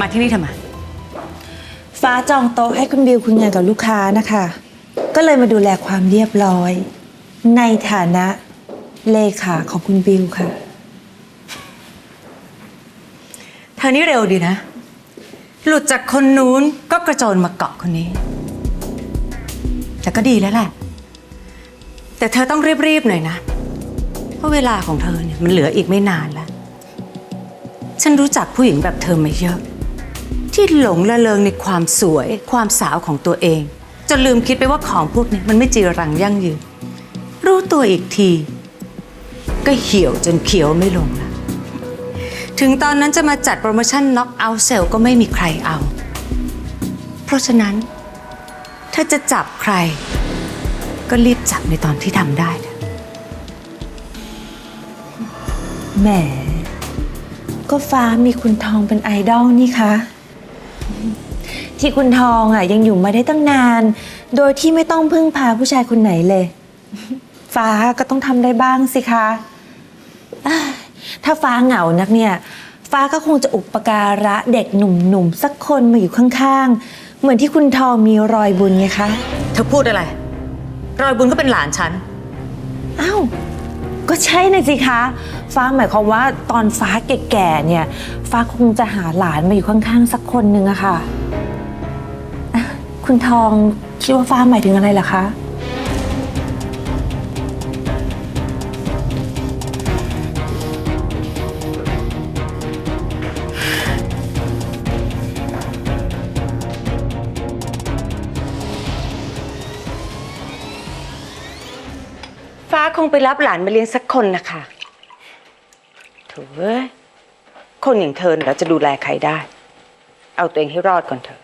มาที่นี่ทำไม ฟ้าจองโต๊ะให้คุณบิวคุยงานกับลูกค้านะคะ ก็เลยมาดูแลความเรียบร้อย ในฐานะเลขาของคุณบิวค่ะ เธอนี่เร็วดีนะ หลุดจากคนนู้นก็กระโจนมาเกาะคนนี้ แต่ก็ดีแล้วแหละ แต่เธอต้องรีบๆหน่อยนะ เพราะเวลาของเธอเนี่ยมันเหลืออีกไม่นานแล้ว ฉันรู้จักผู้หญิงแบบเธอมาเยอะ ที่หลงละเลงในความสวย ความสาวของตัวเอง จนลืมคิดไปว่าของพวกนี้มันไม่จีรังยั่งยืน รู้ตัวอีกที ก็เหี่ยวจนเขียวไม่ลงแล้วถึงตอนนั้นจะมาจัดโปรโมชั่น knock out sale ก็ไม่มีใครเอา เพราะฉะนั้น ถ้าจะจับใคร ก็รีบจับในตอนที่ทำได้แหมก็ฟ้ามีคุณทองเป็นไอดอลนี่คะ ที่คุณทองอะยังอยู่มาได้ตั้งนาน โดยที่ไม่ต้องพึ่งพาผู้ชายคนไหนเลย ฟ้าก็ต้องทำได้บ้างสิคะอ่าถ้าฟ้าเหงานักเนี่ย ฟ้าก็คงจะอุปการะเด็กหนุ่มๆสักคนมาอยู่ข้างๆ เหมือนที่คุณทองมีรอยบุญไงคะเธอพูดอะไร รอยบุญก็เป็นหลานฉัน อ้าวก็ใช่นะสิคะ ฟ้าหมายความว่าตอนฟ้าแก่ๆเนี่ย ฟ้าคงจะหาหลานมาอยู่ข้างๆสักคนหนึ่งอะค่ะอะคุณทองคิดว่าฟ้าหมายถึงอะไรเหรอคะ ฟ้าคงไปรับหลานมาเลี้ยงสักคนนะคะ โถูเอ้ยคนอย่างเธอน่ะจะดูแลใครได้ เอาตัวเองให้รอดก่อนเถอะ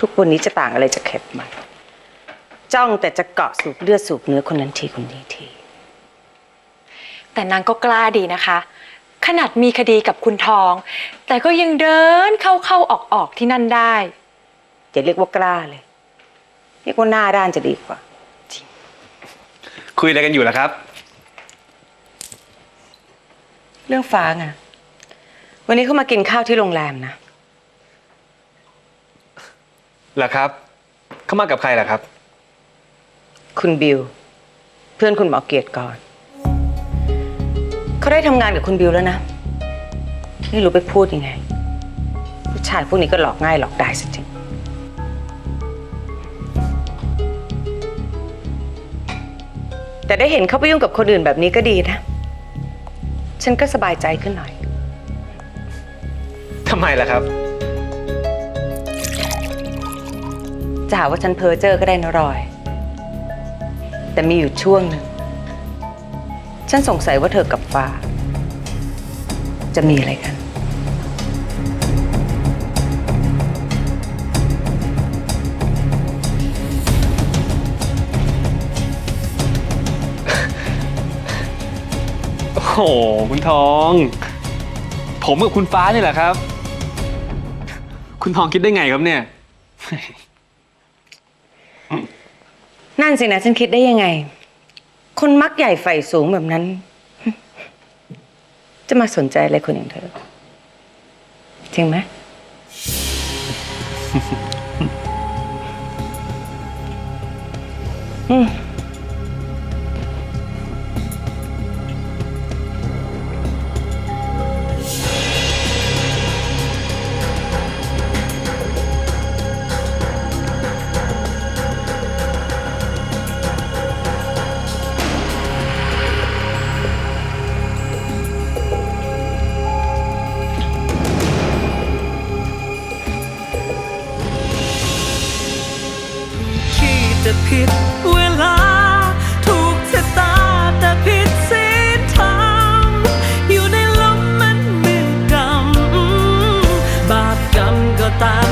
ทุกวันนี้จะต่างอะไรจากเข็บมัน จ้องแต่จะเกาะสูบเลือดสูบเนื้อคนนั้นทีคนนี้ที แต่นางก็กล้าดีนะคะ ขนาดมีคดีกับคุณทอง แต่ก็ยังเดินเข้าเข้าออกออกที่นั่นได้ อย่าเรียกว่ากล้าเลย เรียกว่าหน้าด้านจะดีกว่า คุยอะไรกันอยู่ล่ะครับ เรื่องฟ้าไงวันนี้เขามากินข้าวที่โรงแรมนะล่ะครับ เข้ามากับใครล่ะครับ คุณบิว เพื่อนคุณหมอเกียรติก่อนเขาได้ทำงานกับคุณบิวแล้วนะ ไม่รู้ไปพูดยังไง ผู้ชายพวกนี้ก็หลอกง่ายหลอกได้สิจริงแต่ได้เห็นเขาไปยุ่งกับคนอื่นแบบนี้ก็ดีนะ ฉันก็สบายใจขึ้นหน่อย ทำไมล่ะครับ จะหาว่าฉันเพ้อเจ้อก็ได้นะรอย แต่มีอยู่ช่วงหนึ่ง ฉันสงสัยว่าเธอกับฟ้า จะมีอะไรกัน หคุณทอง ผมกับคุณฟ้านี่แหละครับ คุณทองคิดได้ไงครับเนี่ย นั่นสินะ ฉันคิดได้ยังไง คนมักใหญ่ไฟสูงแบบนั้น จะมาสนใจอะไรคนอย่างเธอ จริงไหม อืม เวลาถูกชะตาแต่ผิดศีลธรอยู่ในลมมันมืดดำบาปกรรมก็ตาม